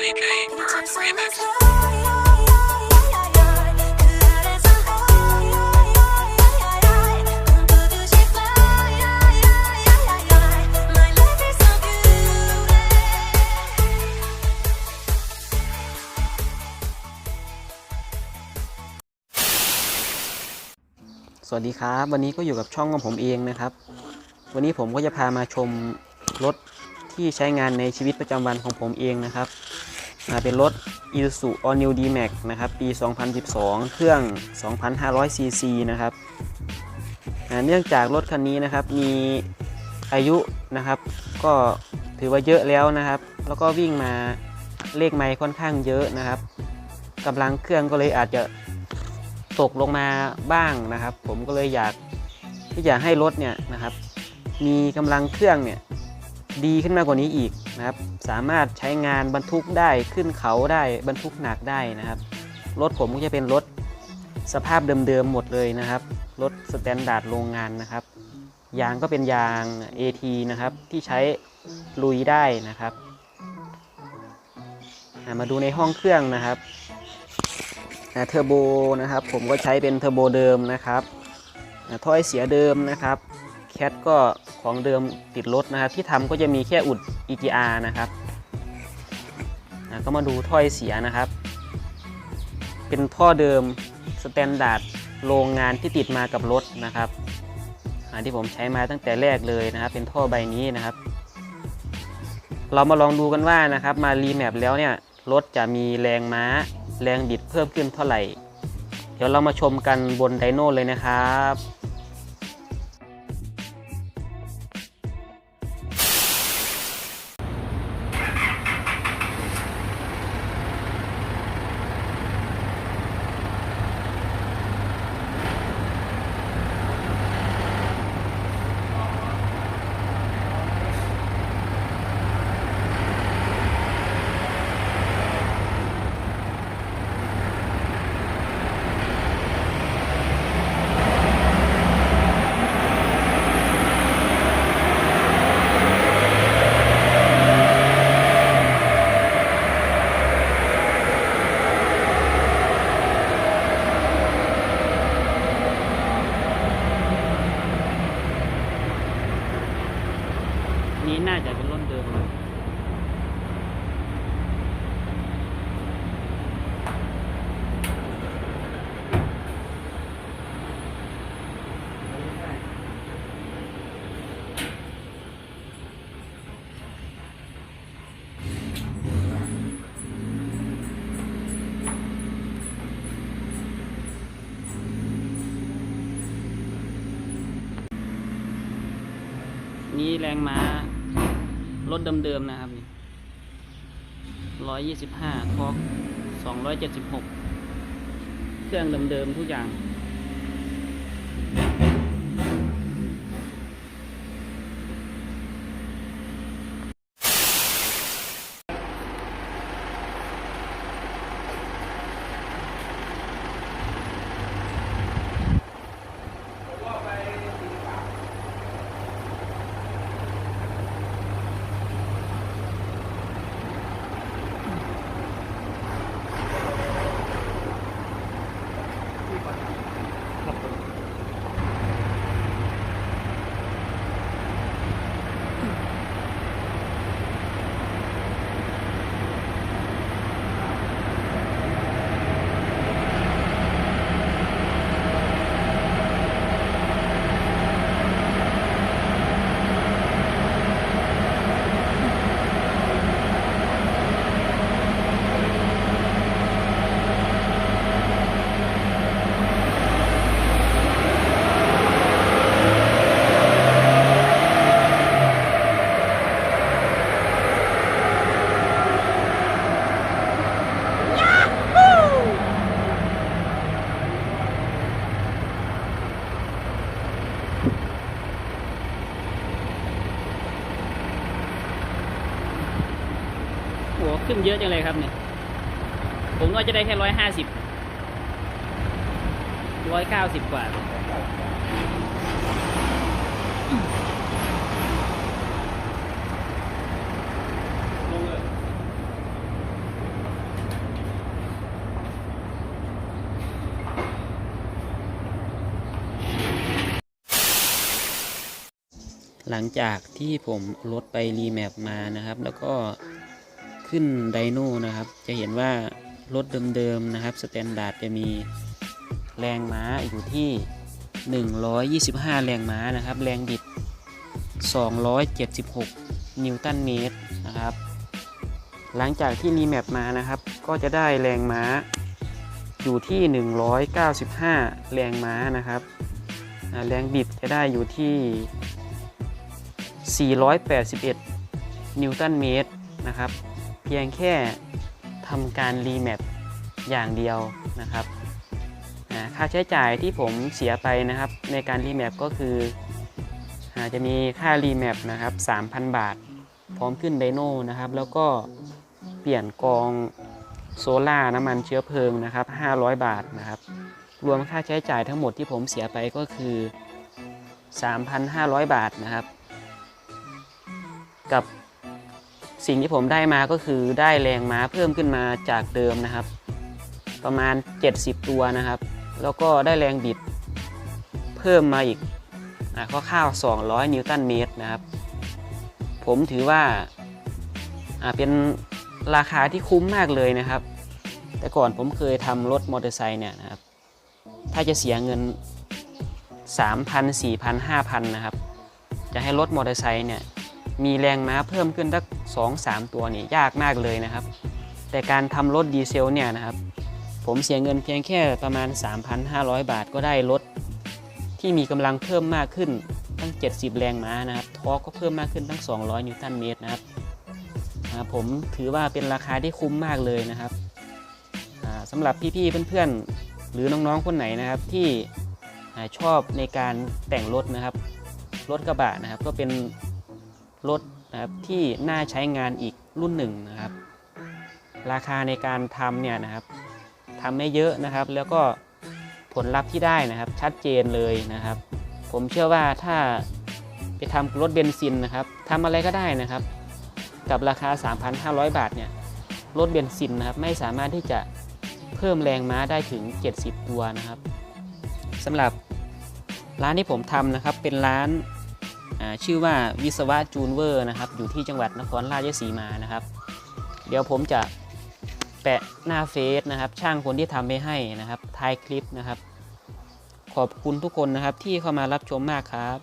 DK Bird Remix. Beautiful สวัสดีครับ วันนี้ก็อยู่กับช่องของผมเองนะครับ วันนี้ผมก็จะพามาชมรถที่ใช้งานในชีวิตประจำวันของผมเองนะครับอ่า เป็นรถ Isuzu All New D-Max นะครับ ปี 2012 เครื่อง 2,500 cc นะครับเนื่องจากรถคันนี้นะครับมีอายุนะครับ ก็ถือว่าเยอะแล้วนะครับ แล้วก็วิ่งมาเลขไมล์ค่อนข้างเยอะนะครับกำลังเครื่องก็เลยอาจจะตกลงมาบ้างนะครับ ผมก็เลยอยากที่จะให้รถเนี่ยนะครับ มีกำลังเครื่องเนี่ย ดีขึ้นมากกว่านี้อีกนะครับ สามารถใช้งานบรรทุกได้ขึ้นเขาได้บรรทุกหนักได้นะครับ รถผมก็จะเป็นรถสภาพเดิมๆหมดเลยนะครับ รถสแตนดาร์ดโรงงานนะครับ ยางก็เป็นยาง AT นะครับที่ใช้ลุยได้นะครับ มาดูในห้องเครื่องนะครับเทอร์โบนะครับผมก็ใช้เป็นเทอร์โบเดิมนะครับอ่าถ้อยเสียเดิมนะครับ แคทก็ ของเดิมติดรถนะครับ ที่ทำก็จะมีแค่อุด EGR นะครับก็มาดูถ้อยเสียนะครับ เป็นท่อเดิมสแตนดาร์ดโรงงานที่ติดมากับรถนะครับอ่าที่ผมใช้มาตั้งแต่แรกเลยนะครับ เป็นท่อใบนี้นะครับ เรามาลองดูกันว่านะครับ มารีแมปแล้วเนี่ยรถจะมีแรงม้า แรงบิดเพิ่มขึ้นเท่าไหร่ เดี๋ยวเรามาชมกันบนไดโน่เลยนะครับ นี้น่าจะเป็นรุ่นเดิมเลย นี่แรงม้ารถเดิมๆนะครับนี่ร้อยยี่สิบห้าทอกสองร้อยเจ็ดสิบหกเครื่องเดิมๆทุกอย่าง โหขึ้นเยอะจังเลยครับเนี่ย ผมว่าจะได้แค่ร้อยห้าสิบร้อยเก้าสิบกว่า หลังจากที่ผมลดไปรีแมปมานะครับ แล้วก็ ขึ้นไดโน่นะครับ จะเห็นว่ารถเดิมๆนะครับสแตนดาร์ดจะมีแรงม้าอยู่ที่ 125 แรงม้านะครับ แรงบิด 276 นิวตันเมตรนะครับ หลังจากที่รีแมปมานะครับ ก็จะได้แรงม้าอยู่ที่ 195 แรงม้านะครับแรงบิดจะได้อยู่ที่ 481 นิวตันเมตรนะครับ เพียงแค่ทำการรีแมปอย่างเดียวนะครับค่าใช้จ่ายที่ผมเสียไปนะครับในการรีแมปก็คือจะมีค่ารีแมปนะครับ 3,000 บาท พร้อมขึ้นไดโน่นะครับ แล้วก็เปลี่ยนกองโซล่าน้ำมันเชื้อเพลิงนะครับ 500 บาทนะครับ รวมค่าใช้จ่ายทั้งหมดที่ผมเสียไปก็คือ 3,500 บาทนะครับ กับ สิ่งที่ผมได้มาก็คือได้แรงม้าเพิ่มขึ้นมาจากเดิมนะครับ ประมาณ 70 ตัวนะครับ แล้วก็ได้แรงบิดเพิ่มมาอีกอะคร่าวๆ200 นิวตันเมตรนะครับ ผมถือว่าอ่าเป็นราคาที่คุ้มมากเลยนะครับ แต่ก่อนผมเคยทำรถมอเตอร์ไซค์เนี่ยนะครับ ถ้าจะเสียเงิน 3,000 4,000 5,000 นะครับ จะให้รถมอเตอร์ไซค์เนี่ย มีแรงม้าเพิ่มขึ้นสัก2 3ตัวนี่ยากมากเลยนะครับ แต่การทำรถดีเซลเนี่ยนะครับ ผมเสียเงินเพียงแค่ประมาณ 3,500 บาทก็ได้รถที่มีกำลังเพิ่มมากขึ้นตั้ง 70 แรงม้านะครับทอร์กก็เพิ่มมากขึ้นตั้ง 200 นิวตันเมตรนะครับผมถือว่าเป็นราคาที่คุ้มมากเลยนะครับอ่าสำหรับพี่ๆเพื่อนๆ หรือน้องๆคนไหนนะครับที่ชอบในการแต่งรถนะครับ รถกระบะนะครับก็เป็น รถนะครับที่น่าใช้งานอีกรุ่นหนึ่งนะครับ ราคาในการทำเนี่ยนะครับทำไม่เยอะนะครับ แล้วก็ผลลัพธ์ที่ได้นะครับ ชัดเจนเลยนะครับ ผมเชื่อว่าถ้าไปทำรถเบนซินนะครับทำอะไรก็ได้นะครับ กับราคา 3,500 บาทเนี่ยรถเบนซินนะครับไม่สามารถที่จะเพิ่มแรงม้าได้ถึง 70 ตัวนะครับสำหรับร้านที่ผมทำนะครับเป็นร้าน ชื่อว่าวิศวะจูนเวอร์นะครับ อยู่ที่จังหวัดนครราชสีมานะครับ เดี๋ยวผมจะแปะหน้าเฟซนะครับ ช่างคนที่ทำไปให้นะครับท้ายคลิปนะครับ ขอบคุณทุกคนนะครับที่เข้ามารับชมมากครับ